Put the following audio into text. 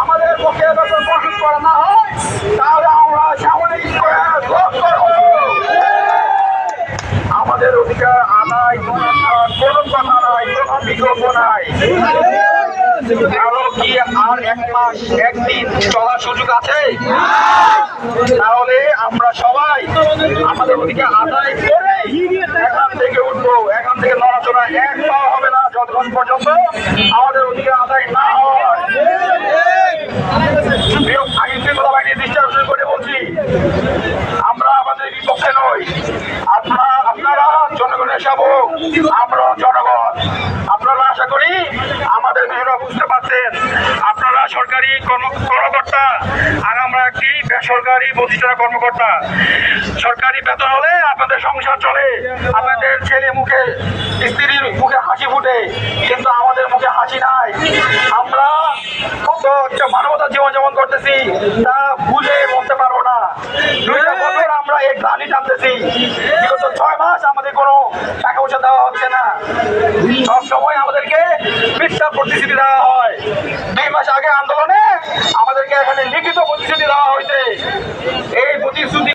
আমাদের পক্ষে বেতন তাহলে আমরা আমাদের অধিকার আদায় কোনো কোনো বিকল্প নাই। কারও আর এক মাস, একদিন চলার সুযোগ আছে? তাহলে আমরা সবাই আমাদের অধিকার আদায় করে এখান থেকে উঠবো। এখান থেকে নড়াচড়া এক পাওয়া হবে না যতক্ষণ পর্যন্ত আমাদের অধিকার আদায় না হয়। করে বলছি, আমরা আমাদের বিপক্ষে নই। আপনারা আপনারা জনগণের আমরা জনগণ। আপনারা আশা করি আমাদের বুঝতে পারছেন। আপনারা সরকারি কর্ম- কর্মকর্তা সরকারি প্রতিষ্ঠানের কর্মকর্তা। সরকারি বেতন হলে আপনাদের সংসার চলে। আপনাদের ছেলে মুখে, স্ত্রীর মুখে হাসি ফুটে, কিন্তু আমাদের মুখে হাসি নাই। আমরা কত মানবতার জীবন যেমন করতেছি, তা বুঝে বলতে পারব না। আমরা এই গ্লানি জানতেছি বিগত ছয় মাস আমাদের কোনো টাকা পয়সা দেওয়া হচ্ছে না। সব সময় আমাদেরকে মিথ্যা প্রতিশ্রুতি দেওয়া হয়। দুই মাস আগে আন্দোলনে আমাদেরকে এখানে লিখিত প্রতিশ্রুতি